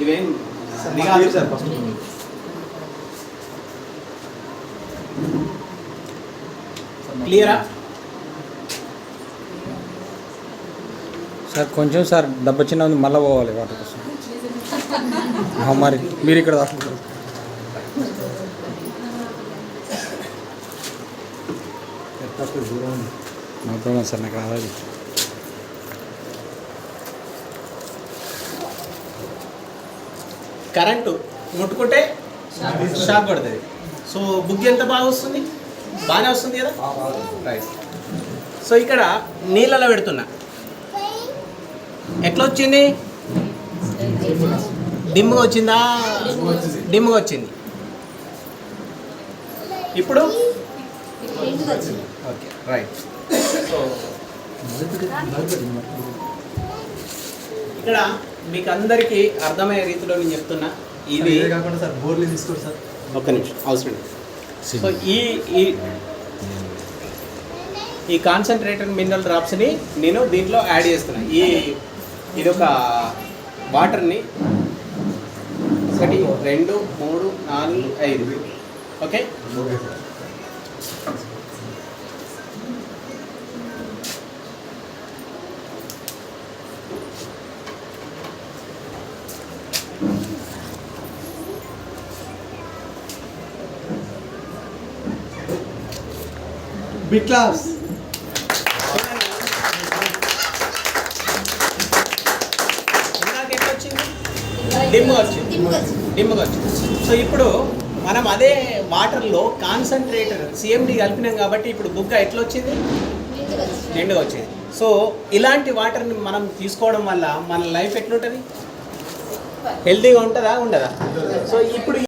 ఇవేం క్లియరా? సార్ కొంచెం సార్ డబ్బా చిన్న ఉంది మళ్ళీ పోవాలి వాటి కోసం. మరి మీరు ఇక్కడ దాచుకుంటారు. నో ప్రాబ్లం సార్ నాకు రావాలి కరెంటు ముట్టుకుంటే షాక్ పడుతుంది. సో బుగ్ ఎంత బాగా వస్తుంది? బాగానే వస్తుంది కదా? రైట్ సో ఇక్కడ నీళ్ళలో పెడుతున్నా. ఎట్లా వచ్చింది? డిమ్గా వచ్చిందా? డిమ్గా వచ్చింది. ఇప్పుడు? ఓకే రైట్ ఇక్కడ మీకు అందరికీ అర్థమయ్యే రీతిలో నేను చెప్తున్నా. ఇది కాకుండా సార్ బోర్లు తీసుకోండి సార్. ఒక్క నిమిషం అవసరం. సో. ఈ ఈ ఈ కాన్సన్ట్రేటెడ్ మినరల్ డ్రాప్స్ని నేను దీంట్లో యాడ్ చేస్తున్నా. ఈ ఇది ఒక వాటర్ని ఒకటి రెండు మూడు నాలుగు ఐదు. ఓకే? వచ్చింది డిమ్గా వచ్చింది సో ఇప్పుడు మనం అదే వాటర్లో కాన్సన్ట్రేటర్ సిఎండి కలిపినాం కాబట్టి ఇప్పుడు బుగ్గ ఎట్లా వచ్చింది నిండుగా వచ్చింది సో ఇలాంటి వాటర్ని మనం తీసుకోవడం వల్ల మన లైఫ్ ఎట్లుంటుంది? హెల్తీగా ఉంటుందా? ఉండదా. సో ఇప్పుడు